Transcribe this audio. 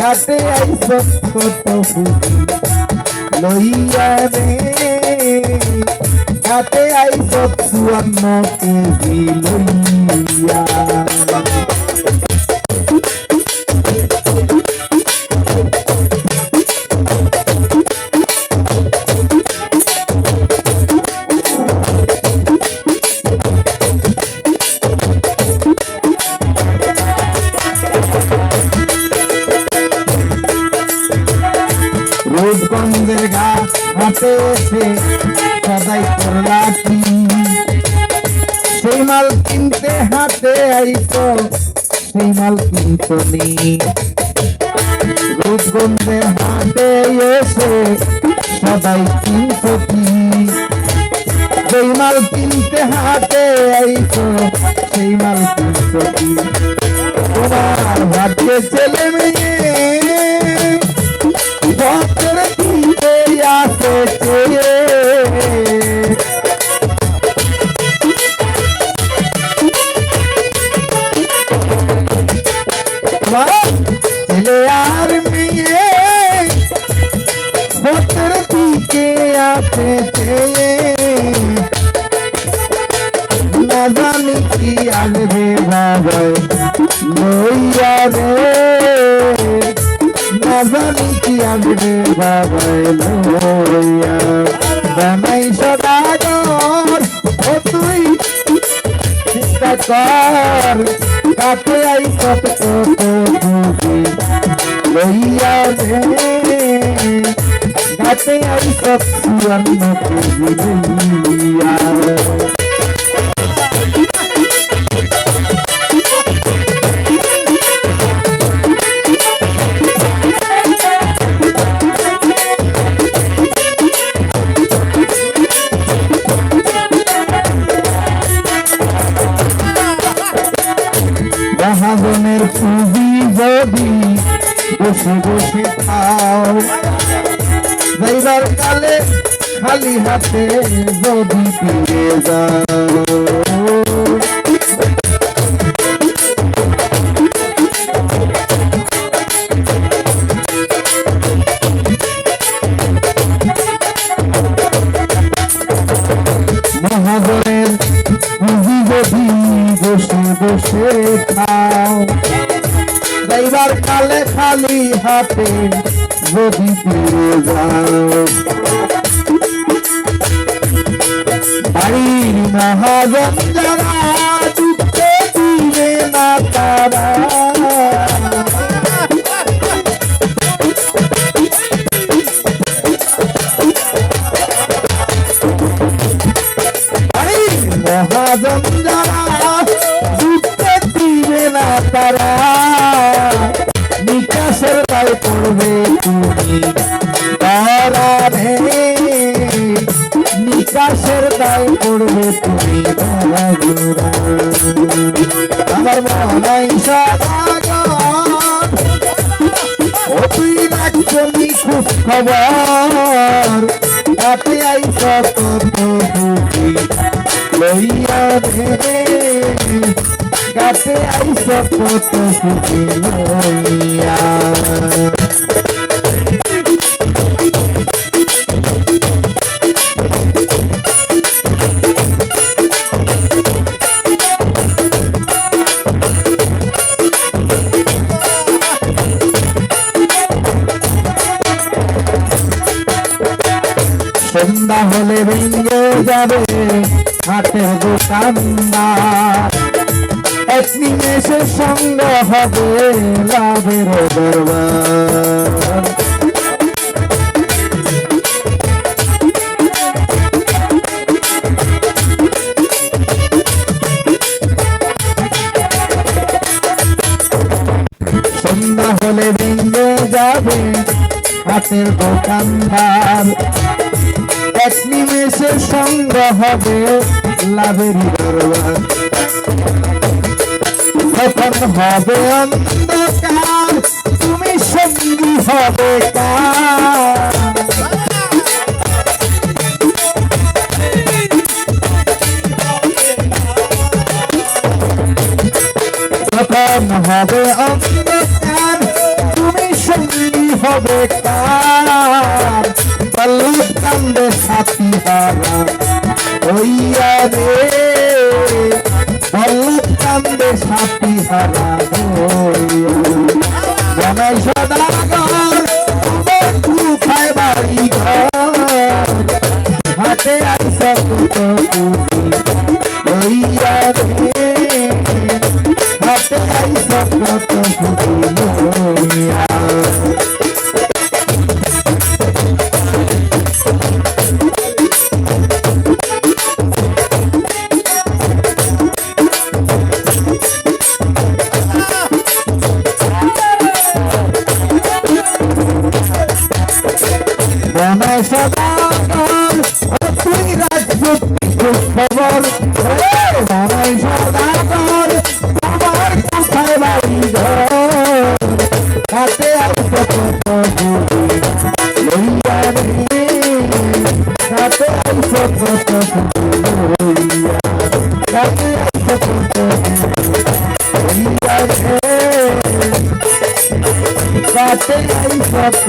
ঘাটে আইস কত লইয়া রে ঘাটে আইস লইয়া রূপগঞ্জের গা হাতে এসে সদাই করলা কি? সেই মাল কিনতে হাতে আইতো সেই মাল কিনতো নি রূপগঞ্জের হাতে এসে সদাই কিনতো কি? সেই মাল কিনতে হাতে আইতো সেই মাল কিনতো কি? তোমার ভাগ্যে ছেলে মেয়ে আসেছে লইয়া বানাই সদাগর ও তুই চিন্তা কর কাকে আই কত লইয়া কাকে আই কত লইয়া মহাজনের পুঁজি যদি বসে বসে খাও। যাইবার কালে খালি হাতে যদি ফিরে যাও। মহাজনের বসে খাও রবিবার কালে খালি হাতে যদি ফিরে যাও। বাড়ির মহাজন যারা দিবে না তারা। পড়বে তুমি। তারা নিকাশের দায় পড়বে তুমি। আমার সাদাগর। ও তুই খবর। কত সুখী লইয়া সন্ধ্যা হলে ভেঙে যাবে হাটের দোকানদার এক নিমেষে সঙ্গ হবে লাভের দরবার সন্ধ্যা হলে ভেঙে যাবে হাতের দোকানদার এক নিমেষে সঙ্গ হবে লাভের দরবার তখন হবে অন্ধকার, তুমি সঙ্গী হবে যখন হবে অন্ধকার, তুমি সঙ্গী হবে কার? পল্লব কান্দে সাথী হারা, হইয়া রে। কান্দে সাথী হারা হইয়া সদাগর বাড়ি ঘর। হাতে আইসা হইয়া রে হাতে আইসা কত হইয়া সদাগর তুই রাজপুত খবর মনে আমার কোথায় বাড়ি ঘর হাতে রে হাতে আইসা কত